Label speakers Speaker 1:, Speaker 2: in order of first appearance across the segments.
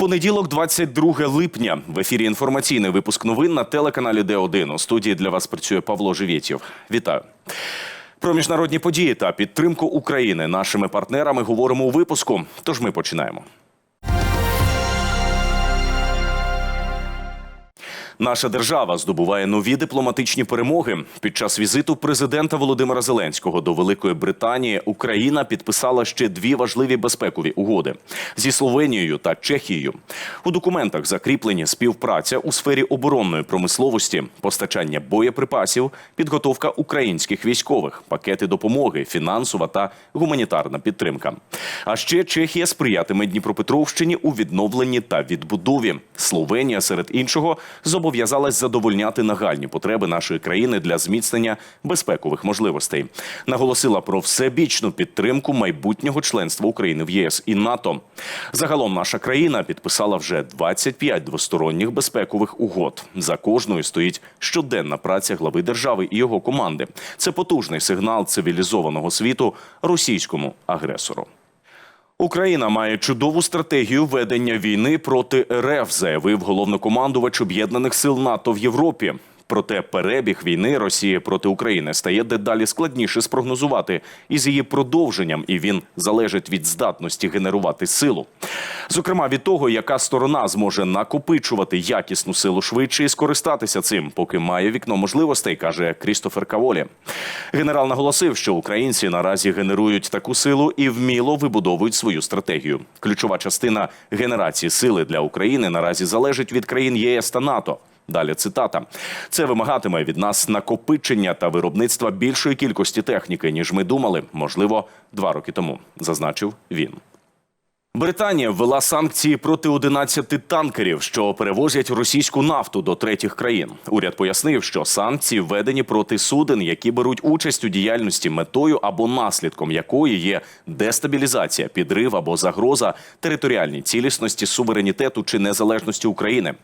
Speaker 1: Понеділок, 22 липня. В ефірі інформаційний випуск новин на телеканалі Д1. У студії для вас працює Павло Живєтєв. Вітаю. Про міжнародні події та підтримку України нашими партнерами говоримо у випуску. Тож ми починаємо. Наша держава здобуває нові дипломатичні перемоги. Під час візиту президента Володимира Зеленського до Великої Британії Україна підписала ще дві важливі безпекові угоди зі Словенією та Чехією. У документах закріплені співпраця у сфері оборонної промисловості, постачання боєприпасів, підготовка українських військових, пакети допомоги, фінансова та гуманітарна підтримка. А ще Чехія сприятиме Дніпропетровщині у відновленні та відбудові. Словенія, серед іншого, зобов'язалась задовольняти нагальні потреби нашої країни для зміцнення безпекових можливостей. Наголосила про всебічну підтримку майбутнього членства України в ЄС і НАТО. Загалом наша країна підписала вже 25 двосторонніх безпекових угод. За кожною стоїть щоденна праця глави держави і його команди. Це потужний сигнал цивілізованого світу російському агресору. Україна має чудову стратегію ведення війни проти РФ, заявив головнокомандувач об'єднаних сил НАТО в Європі. Проте перебіг війни Росії проти України стає дедалі складніше спрогнозувати із її продовженням, і він залежить від здатності генерувати силу. Зокрема, від того, яка сторона зможе накопичувати якісну силу швидше і скористатися цим, поки має вікно можливостей, каже Крістофер Каволі. Генерал наголосив, що українці наразі генерують таку силу і вміло вибудовують свою стратегію. Ключова частина генерації сили для України наразі залежить від країн ЄС та НАТО. Далі цитата: це вимагатиме від нас накопичення та виробництва більшої кількості техніки, ніж ми думали, можливо, два роки тому, зазначив він. Британія ввела санкції проти 11 танкерів, що перевозять російську нафту до третіх країн. Уряд пояснив, що санкції введені проти суден, які беруть участь у діяльності метою або наслідком якої є дестабілізація, підрив або загроза територіальній цілісності, суверенітету чи незалежності України.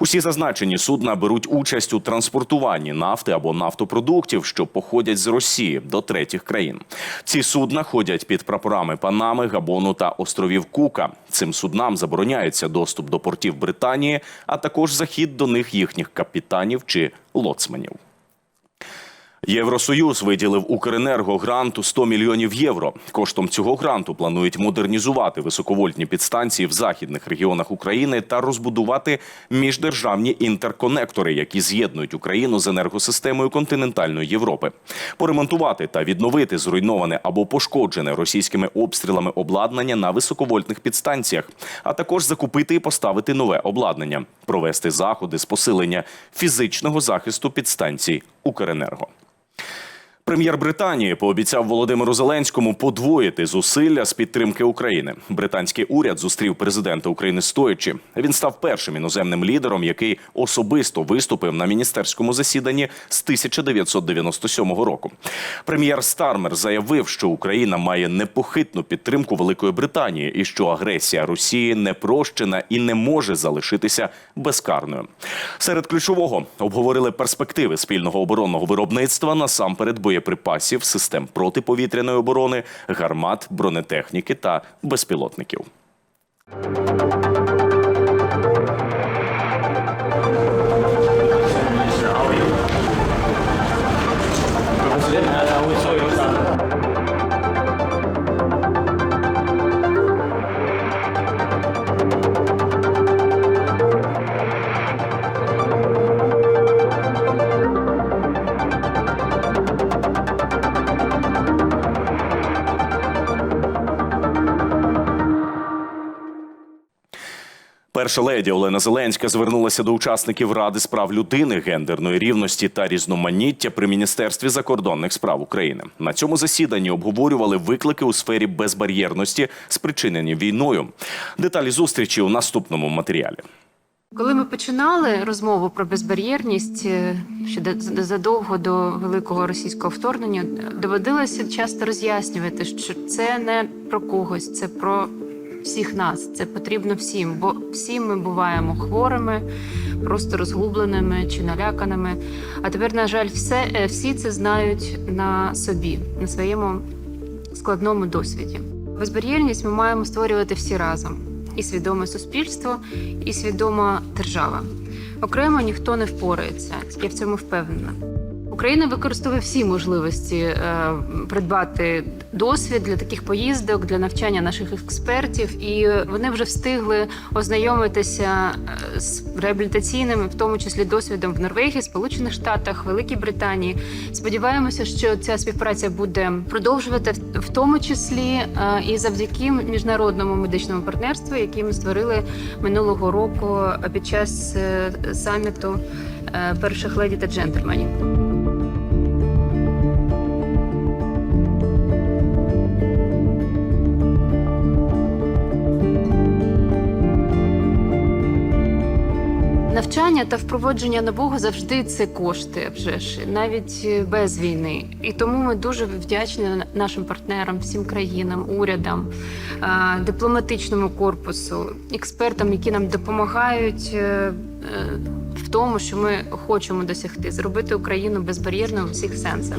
Speaker 1: Усі зазначені судна беруть участь у транспортуванні нафти або нафтопродуктів, що походять з Росії до третіх країн. Ці судна ходять під прапорами Панами, Габону та островів Кука. Цим суднам забороняється доступ до портів Британії, а також захід до них їхніх капітанів чи лоцманів. Євросоюз виділив Укренерго грант у 100 мільйонів євро. Коштом цього гранту планують модернізувати високовольтні підстанції в західних регіонах України та розбудувати міждержавні інтерконектори, які з'єднують Україну з енергосистемою континентальної Європи, поремонтувати та відновити зруйноване або пошкоджене російськими обстрілами обладнання на високовольтних підстанціях, а також закупити і поставити нове обладнання, провести заходи з посилення фізичного захисту підстанцій Укренерго. Прем'єр Британії пообіцяв Володимиру Зеленському подвоїти зусилля з підтримки України. Британський уряд зустрів президента України стоячи. Він став першим іноземним лідером, який особисто виступив на міністерському засіданні з 1997 року. Прем'єр Стармер заявив, що Україна має непохитну підтримку Великої Британії і що агресія Росії не прощена і не може залишитися безкарною. Серед ключового обговорили перспективи спільного оборонного виробництва насамперед боєприпасів, систем протиповітряної оборони, гармат, бронетехніки та безпілотників. Перша леді Олена Зеленська звернулася до учасників Ради з прав людини, гендерної рівності та різноманіття при міністерстві закордонних справ України. На цьому засіданні обговорювали виклики у сфері безбар'єрності, спричинені війною. Деталі зустрічі у наступному матеріалі.
Speaker 2: Коли ми починали розмову про безбар'єрність е, ще до- задовго до великого російського вторгнення, доводилося часто роз'яснювати, що це не про когось, це про всіх нас. Це потрібно всім, бо всі ми буваємо хворими, просто розгубленими чи наляканими. А тепер, на жаль, все, е, всі це знають на собі, на своєму складному досвіді. Безбар'єрність ми маємо створювати всі разом. і свідоме суспільство, і свідома держава. Окремо ніхто не впорається. Я в цьому впевнена. Україна використовує всі можливості е, придбати досвід для таких поїздок, для навчання наших експертів, і вони вже встигли ознайомитися е, з реабілітаційним, в тому числі досвідом в Норвегії, Сполучених Штатах, Великій Британії. Сподіваємося, що ця співпраця буде продовжувати в- тому числі е, і завдяки міжнародному медичному партнерству, яке ми створили минулого року е, під час е, саміту е, перших леді та джентльменів. Навчання та впровадження нового завжди це кошти, вже ж навіть е, без війни. І тому ми дуже вдячні нашим партнерам, всім країнам, урядам, дипломатичному корпусу, експертам, які нам допомагають е, е, в тому, що ми хочемо досягти, зробити Україну безбар'єрною в усіх сенсах.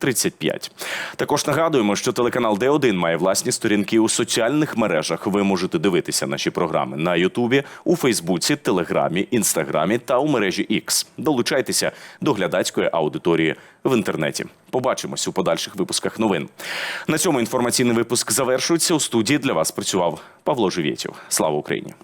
Speaker 1: 35. Також нагадуємо, що телеканал Д1 має власні сторінки у соціальних мережах. Ви можете дивитися наші програми на Ютубі, у Фейсбуці, Телеграмі, Інстаграмі та у мережі X. Долучайтеся до глядацької аудиторії в інтернеті. Побачимось у подальших випусках новин. На цьому інформаційний випуск завершується. У студії для вас працював Павло Живєтєв. Слава Україні!